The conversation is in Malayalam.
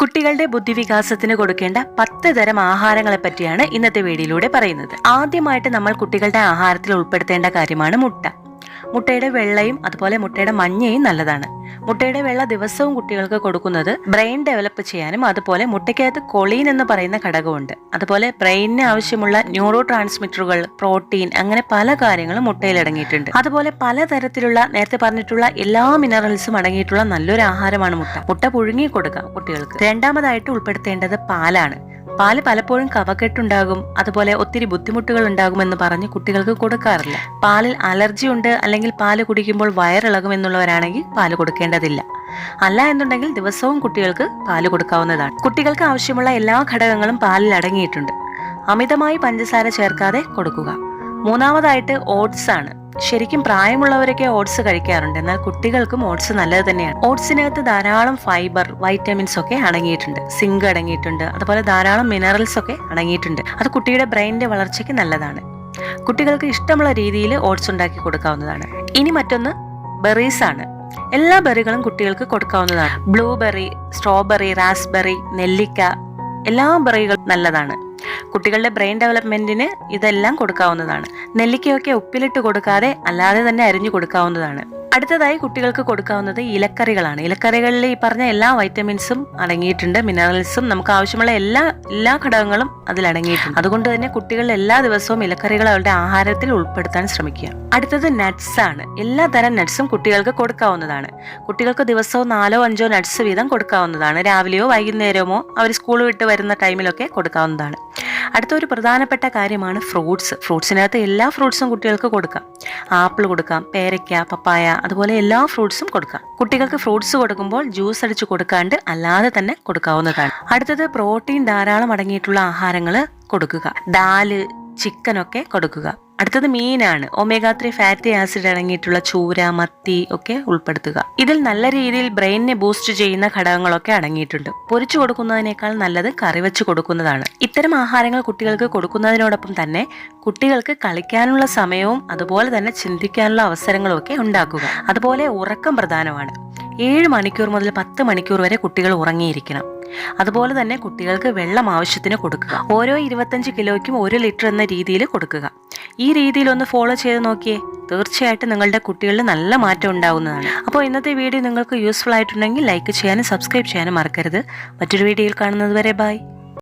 കുട്ടികളുടെ ബുദ്ധിവികാസത്തിന് കൊടുക്കേണ്ട പത്ത് തരം ആഹാരങ്ങളെ പറ്റിയാണ് ഇന്നത്തെ വീഡിയോയിലൂടെ പറയുന്നത്. ആദ്യമായിട്ട് നമ്മൾ കുട്ടികളുടെ ആഹാരത്തിൽ ഉൾപ്പെടുത്തേണ്ട കാര്യമാണ് മുട്ട. മുട്ടയുടെ വെള്ളയും അതുപോലെ മുട്ടയുടെ മഞ്ഞയും നല്ലതാണ്. മുട്ടയുടെ വെള്ള ദിവസവും കുട്ടികൾക്ക് കൊടുക്കുന്നത് ബ്രെയിൻ ഡെവലപ്പ് ചെയ്യാനും അതുപോലെ മുട്ടയ്ക്കകത്ത് കൊളീൻ എന്ന് പറയുന്ന ഘടകമുണ്ട്. അതുപോലെ ബ്രെയിനിന് ആവശ്യമുള്ള ന്യൂറോ ട്രാൻസ്മിറ്ററുകൾ പ്രോട്ടീൻ അങ്ങനെ പല കാര്യങ്ങളും മുട്ടയിൽ അടങ്ങിയിട്ടുണ്ട്. അതുപോലെ പലതരത്തിലുള്ള നേരത്തെ പറഞ്ഞിട്ടുള്ള എല്ലാ മിനറൽസും അടങ്ങിയിട്ടുള്ള നല്ലൊരു ആഹാരമാണ് മുട്ട. മുട്ട പുഴുങ്ങി കൊടുക്കുക കുട്ടികൾക്ക്. രണ്ടാമതായിട്ട് ഉൾപ്പെടുത്തേണ്ടത് പാലാണ്. പാൽ പലപ്പോഴും കവക്കെട്ടുണ്ടാകും അതുപോലെ ഒത്തിരി ബുദ്ധിമുട്ടുകൾ ഉണ്ടാകുമെന്ന് പറഞ്ഞ് കുട്ടികൾക്ക് കൊടുക്കാറില്ല. പാലിൽ അലർജി ഉണ്ട് അല്ലെങ്കിൽ പാൽ കുടിക്കുമ്പോൾ വയറിളകും എന്നുള്ളവരാണെങ്കിൽ പാൽ കൊടുക്കേണ്ടതില്ല. അല്ല എന്നുണ്ടെങ്കിൽ ദിവസവും കുട്ടികൾക്ക് പാൽ കൊടുക്കാവുന്നതാണ്. കുട്ടികൾക്ക് ആവശ്യമുള്ള എല്ലാ ഘടകങ്ങളും പാലിൽ അടങ്ങിയിട്ടുണ്ട്. അമിതമായി പഞ്ചസാര ചേർക്കാതെ കൊടുക്കുക. മൂന്നാമതായിട്ട് ഓട്സ് ആണ്. ശരിക്കും പ്രായമുള്ളവരൊക്കെ ഓട്സ് കഴിക്കാറുണ്ട്. എന്നാൽ കുട്ടികൾക്കും ഓട്സ് നല്ലത് തന്നെയാണ്. ഓട്സിനകത്ത് ധാരാളം ഫൈബർ വൈറ്റമിൻസ് ഒക്കെ അടങ്ങിയിട്ടുണ്ട്. സിങ്ക് അടങ്ങിയിട്ടുണ്ട്. അതുപോലെ ധാരാളം മിനറൽസ് ഒക്കെ അടങ്ങിയിട്ടുണ്ട്. അത് കുട്ടിയുടെ ബ്രെയിനിന്റെ വളർച്ചയ്ക്ക് നല്ലതാണ്. കുട്ടികൾക്ക് ഇഷ്ടമുള്ള രീതിയിൽ ഓട്സ് ഉണ്ടാക്കി കൊടുക്കാവുന്നതാണ്. ഇനി മറ്റൊന്ന് ബെറീസ് ആണ്. എല്ലാ ബെറികളും കുട്ടികൾക്ക് കൊടുക്കാവുന്നതാണ്. ബ്ലൂബെറി സ്ട്രോബെറി റാസ്ബെറി നെല്ലിക്ക എല്ലാ ബെറികളും നല്ലതാണ്. കുട്ടികളുടെ ബ്രെയിൻ ഡെവലപ്മെന്റിന് ഇതെല്ലാം കൊടുക്കാവുന്നതാണ്. നെല്ലിക്കയൊക്കെ ഉപ്പിലിട്ട് കൊടുക്കാതെ അല്ലാതെ തന്നെ അരിഞ്ഞു കൊടുക്കാവുന്നതാണ്. അടുത്തതായി കുട്ടികൾക്ക് കൊടുക്കാവുന്നത് ഇലക്കറികളാണ്. ഇലക്കറികളിൽ ഈ പറഞ്ഞ എല്ലാ വൈറ്റമിൻസും അടങ്ങിയിട്ടുണ്ട്. മിനറൽസും നമുക്ക് ആവശ്യമുള്ള എല്ലാ എല്ലാ ഘടകങ്ങളും അതിൽ അടങ്ങിയിട്ടുണ്ട്. അതുകൊണ്ട് തന്നെ കുട്ടികൾ എല്ലാ ദിവസവും ഇലക്കറികൾ അവരുടെ ആഹാരത്തിൽ ഉൾപ്പെടുത്താൻ ശ്രമിക്കുക. അടുത്തത് നട്ട്സ് ആണ്. എല്ലാ തരം നട്ട്സും കുട്ടികൾക്ക് കൊടുക്കാവുന്നതാണ്. കുട്ടികൾക്ക് ദിവസവും നാലോ അഞ്ചോ നട്ട്സ് വീതം കൊടുക്കാവുന്നതാണ്. രാവിലെയോ വൈകുന്നേരമോ അവർ സ്കൂൾ വിട്ട് വരുന്ന ടൈമിലൊക്കെ കൊടുക്കാവുന്നതാണ്. അടുത്ത ഒരു പ്രധാനപ്പെട്ട കാര്യമാണ് ഫ്രൂട്ട്സ്. ഫ്രൂട്ട്സിനകത്ത് എല്ലാ ഫ്രൂട്ട്സും കുട്ടികൾക്ക് കൊടുക്കാം. ആപ്പിൾ കൊടുക്കാം പേരയ്ക്ക പപ്പായ അതുപോലെ എല്ലാ ഫ്രൂട്ട്സും കൊടുക്കാം. കുട്ടികൾക്ക് ഫ്രൂട്ട്സ് കൊടുക്കുമ്പോൾ ജ്യൂസ് അടിച്ച് കൊടുക്കാണ്ട് അല്ലാതെ തന്നെ കൊടുക്കാവുന്നതാണ്. അടുത്തത് പ്രോട്ടീൻ ധാരാളം അടങ്ങിയിട്ടുള്ള ആഹാരങ്ങൾ കൊടുക്കുക. ദാൽ ചിക്കനൊക്കെ കൊടുക്കുക. അടുത്തത് മീനാണ്. ഒമേഗ ത്രീ ഫാറ്റി ആസിഡ് അടങ്ങിയിട്ടുള്ള ചൂര മത്തി ഒക്കെ ഉൾപ്പെടുത്തുക. ഇതിൽ നല്ല രീതിയിൽ ബ്രെയിനിനെ ബൂസ്റ്റ് ചെയ്യുന്ന ഘടകങ്ങളൊക്കെ അടങ്ങിയിട്ടുണ്ട്. പൊരിച്ചു കൊടുക്കുന്നതിനേക്കാൾ നല്ലത് കറി വെച്ച് കൊടുക്കുന്നതാണ്. ഇത്തരം ആഹാരങ്ങൾ കുട്ടികൾക്ക് കൊടുക്കുന്നതിനോടൊപ്പം തന്നെ കുട്ടികൾക്ക് കളിക്കാനുള്ള സമയവും അതുപോലെ തന്നെ ചിന്തിക്കാനുള്ള അവസരങ്ങളും ഒക്കെ ഉണ്ടാക്കുക. അതുപോലെ ഉറക്കം പ്രധാനമാണ്. ഏഴ് മണിക്കൂർ മുതൽ പത്ത് മണിക്കൂർ വരെ കുട്ടികൾ ഉറങ്ങിയിരിക്കണം. അതുപോലെ തന്നെ കുട്ടികൾക്ക് വെള്ളം ആവശ്യത്തിന് കൊടുക്കുക. ഓരോ ഇരുപത്തഞ്ച് കിലോയ്ക്കും ഒരു ലിറ്റർ എന്ന രീതിയിൽ കൊടുക്കുക. ഈ രീതിയിൽ ഒന്ന് ഫോളോ ചെയ്ത് നോക്കിയേ തീർച്ചയായിട്ടും നിങ്ങളുടെ കുട്ടികളിൽ നല്ല മാറ്റം ഉണ്ടാവുന്നതാണ്. അപ്പോൾ ഇന്നത്തെ വീഡിയോ നിങ്ങൾക്ക് യൂസ്ഫുൾ ആയിട്ടുണ്ടെങ്കിൽ ലൈക്ക് ചെയ്യാനും സബ്സ്ക്രൈബ് ചെയ്യാനും മറക്കരുത്. മറ്റൊരു വീഡിയോയിൽ കാണുന്നത് വരെ ബൈ.